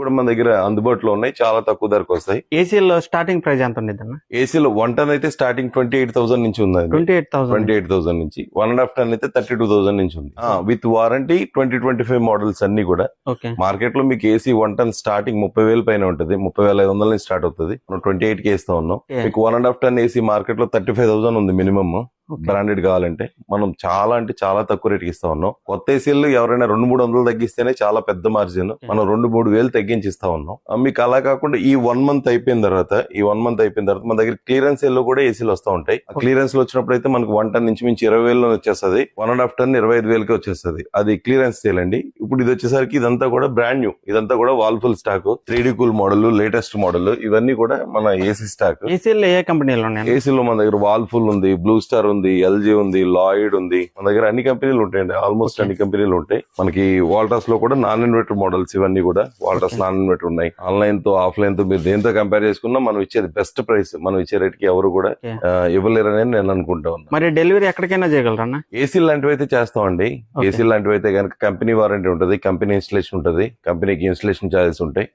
కూడా మన దగ్గర అందుబాటులో ఉన్నాయి. చాలా తక్కువ ధరకు వస్తాయి. ఏసీలో స్టార్టింగ్ ప్రైస్ ఎంత ఉండేది అన్న ఏసీలో వన్ టన్ అయితే స్టార్టింగ్ ట్వంటీ ఎయిట్ థౌసండ్ నుంచి ఉందండి. Twenty eight thousand twenty eight thousand నుంచి వన్ అండ్ హాఫ్ టన్ అయితే థర్టీ టూ థౌసండ్ నుంచి ఉంది. With warranty twenty twenty five models అన్ని కూడా. ఓకే మార్కెట్లో మీకు ఏసీ వన్ టన్ స్టార్టింగ్ ముప్పై వేల పైన ఉంటుంది. ముప్పై వేల ఐదు వందల నుంచి స్టార్ట్ అవుతుంది. మనం ట్వంటీ ఎయిట్కి ఇస్తా ఉన్నాం. మీకు one and half ton AC మార్కెట్లో థర్టీ ఫైవ్ థౌసండ్ ఉంది మినిమమ్ బ్రాండెడ్ కావాలంటే మనం చాలా అంటే చాలా తక్కువ రేట్కి ఇస్తా ఉన్నాం. కొత్త ఏసీలు ఎవరైనా రెండు మూడు వందలు తగ్గిస్తేనే చాలా పెద్ద మార్జిన్. మనం రెండు మూడు వేలు తగ్గించి ఇస్తా ఉన్నాం. మీకు అలా కాకుండా ఈ వన్ మంత్ అయిపోయిన తర్వాత ఈ వన్ మంత్ అయిపోయిన తర్వాత మన దగ్గర క్లియరెన్స్లో కూడా ఏసీలు వస్తూ ఉంటాయి. క్లియరెన్స్లో వచ్చినప్పుడు అయితే మనకు వన్ టన్ నుంచి మించి ఇరవై వేలు వచ్చేస్తుంది. వన్ అండ్ హాఫ్ టన్ ఇరవై ఐదు వేలకి వచ్చేస్తుంది. అది క్లియరెన్స్ సేల్ అండి. ఇప్పుడు ఇది వచ్చేసరికి ఇదంతా కూడా బ్రాండ్ న్యూ. ఇదంతా కూడా Whirlpool stock. Three D cool model latest model. ఇవన్నీ కూడా మన ఏసీ స్టాక్. ఏసీలో ఏ కంపెనీలో ఉన్నాయి ఏసీలో మన దగ్గర వాల్ఫుల్ ఉంది బ్లూ స్టార్ ఉంది ఎల్జీ ఉంది లాయిడ్ ఉంది. మన దగ్గర అన్ని కంపెనీలు ఉంటాయండి. ఆల్మోస్ట్ అన్ని కంపెనీలు ఉంటాయి. మనకి వాల్టాస్లో కూడా నాన్ ఇన్వర్టర్ మోడల్స్ ఇవన్నీ కూడా వాల్టాస్ నాన్ ఇన్వర్టర్ ఉన్నాయి. ఆన్లైన్తో ఆఫ్లైన్తో మీరు దేంతో కంపేర్ చేసుకున్నా మనం ఇచ్చేది బెస్ట్ ప్రైస్ మనం ఇచ్చే రేట్కి ఎవరు కూడా. ఆ, ఇవ్వలేరని నేను అనుకుంటా ఉన్నా. మరి డెలివరీ ఎక్కడికైనా చేయగలరన్నా? ఏసీ లాంటివి అయితే చేస్తామండి. ఏసీ లాంటివి అయితే కనుక కంపెనీ వారంటీ ఉంటుంది కంపెనీ ఇన్స్టలేషన్ ఉంటుంది కంపెనీకి ఇన్స్టలేషన్ చార్జెస్ ఉంటాయి.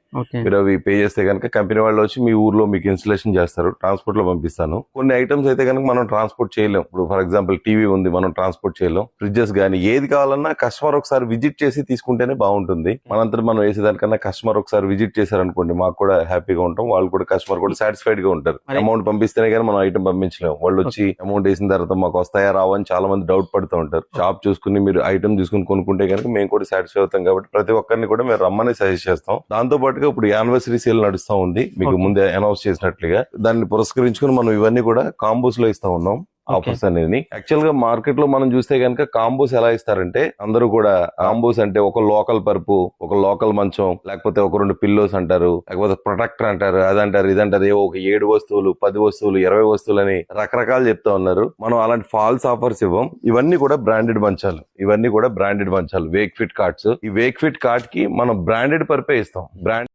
మీరు అవి పే చేస్తే కనుక కంపెనీ వాళ్ళు వచ్చి మీ ఊర్లో మీకు ఇన్స్టలేషన్ చేస్తారు ట్రాన్స్పోర్ట్లో పంపిస్తాను. కొన్ని ఐటమ్స్ అయితే కనుక మనం ట్రాన్స్పోర్ట్ చేయలేం. ఇప్పుడు ఫర్ ఎగ్జాంపుల్ టీవీ ఉంది మనం ట్రాన్స్పోర్ట్ చేయలేం. ఫ్రిడ్జెస్ కానీ ఏది కావాలన్నా కస్టమర్ ఒకసారి విజిట్ చేసి తీసుకుంటేనే బాగుంటుంది. మనంతా మనం వేసేదానికన్నా కస్టమర్ ఒకసారి విజిట్ చేశారనుకోండి మాకు కూడా హ్యాపీగా ఉంటాం వాళ్ళు కూడా కస్టమర్ కూడా సాటిస్ఫైడ్గా ఉంటారు అమౌంట్ పంపిస్తేనే కానీ మనం ఐటమ్ పంపించలేం. వాళ్ళు వచ్చి అమౌంట్ వేసిన తర్వాత మాకు వస్తాయా రావా అని చాలా మంది డౌట్ పడుతూ ఉంటారు. షాప్ చూసుకుని మీరు ఐటమ్ తీసుకుని కొనుక్కుంటే కనుక మేము కూడా సాటిస్ఫై అవుతాం కాబట్టి ప్రతి ఒక్కరిని కూడా మేము రమ్మని సజెస్ట్ చేస్తాం. దాంతో పాటుగా ఇప్పుడు యానివర్సరీ సేల్ నడుస్తా ఉంది. మీకు. ముందే అనౌన్స్ చేసినట్లుగా. దాన్ని పురస్కరించుకుని మనం ఇవన్నీ కూడా కాంబోస్లో ఇస్తా ఉన్నాం. ఆఫర్స్ అనేది యాక్చువల్గా మార్కెట్లో మనం చూస్తే కనుక కాంబోస్ ఎలా ఇస్తారంటే అందరూ కూడా కాంబోస్ అంటే ఒక లోకల్ పరుపు ఒక లోకల్ మంచం లేకపోతే ఒక రెండు పిల్లోస్ అంటారు లేకపోతే ప్రొటెక్టర్ అంటారు అదంటారు ఇదంటారు ఏవో ఒక ఏడు వస్తువులు పది వస్తువులు ఇరవై వస్తువులు అని రకరకాలు చెప్తా ఉన్నారు. మనం అలాంటి ఫాల్స్ ఆఫర్స్ ఇవ్వం. ఇవన్నీ కూడా బ్రాండెడ్ మంచాలు. ఇవన్నీ కూడా బ్రాండెడ్ మంచాలు. Wakefit cards. ఈ వేక్ ఫిట్ కార్డ్కి మనం బ్రాండెడ్ పర్పే ఇస్తాం. బ్రాండ్